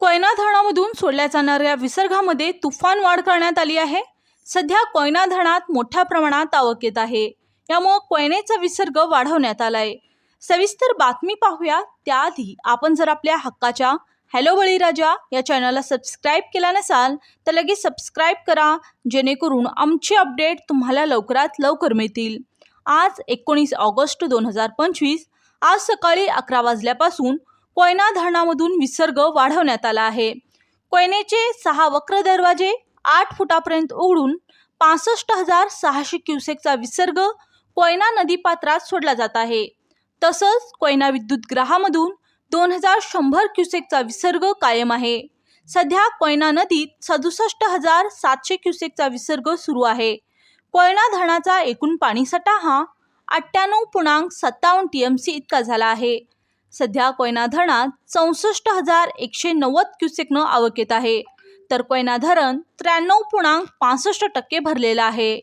कोयना धरणामधून सोडल्या जाणाऱ्या विसर्गामध्ये तुफान वाढ करण्यात आली आहे. सध्या कोयना धरणात मोठ्या प्रमाणात आवक येत आहे. यामुळं कोयनेचा विसर्ग वाढवण्यात आलाय. सविस्तर बातमी पाहूया. त्याआधी आपण जर आपल्या हक्काच्या हॅलो बळीराजा या चॅनलला सबस्क्राईब केला नसाल तर लगेच सबस्क्राईब करा जेणेकरून आमचे अपडेट तुम्हाला लवकरात लवकर मिळतील. आज एकोणीस ऑगस्ट दोन हजार पंचवीस. आज सकाळी अकरा वाजल्यापासून कोयना धरणामधून विसर्ग वाढवण्यात आला आहे. कोयनेचे सहा वक्र दरवाजे आठ फुटापर्यंत उघडून पासष्ट हजार सहाशे क्युसेकचा विसर्ग कोयना नदीपात्रात सोडला जात आहे. तसंच कोयना विद्युत ग्रहामधून दोन हजार शंभर क्युसेकचा विसर्ग कायम आहे. सध्या कोयना नदीत सदुसष्ट हजार सातशे क्युसेकचा विसर्ग सुरू आहे. कोयना धरणाचा एकूण पाणीसाठा हा अठ्ठ्याण्णव पूर्णांक सत्तावन्न टी एम सी इतका झाला आहे. सध्या कोयना धरणात चौसष्ट हजार एकशे नव्वद क्युसेकनं आवक येत आहे. तर कोयना धरण त्र्याण्णव पूर्णांक पासष्ट टक्के भरलेलं आहे.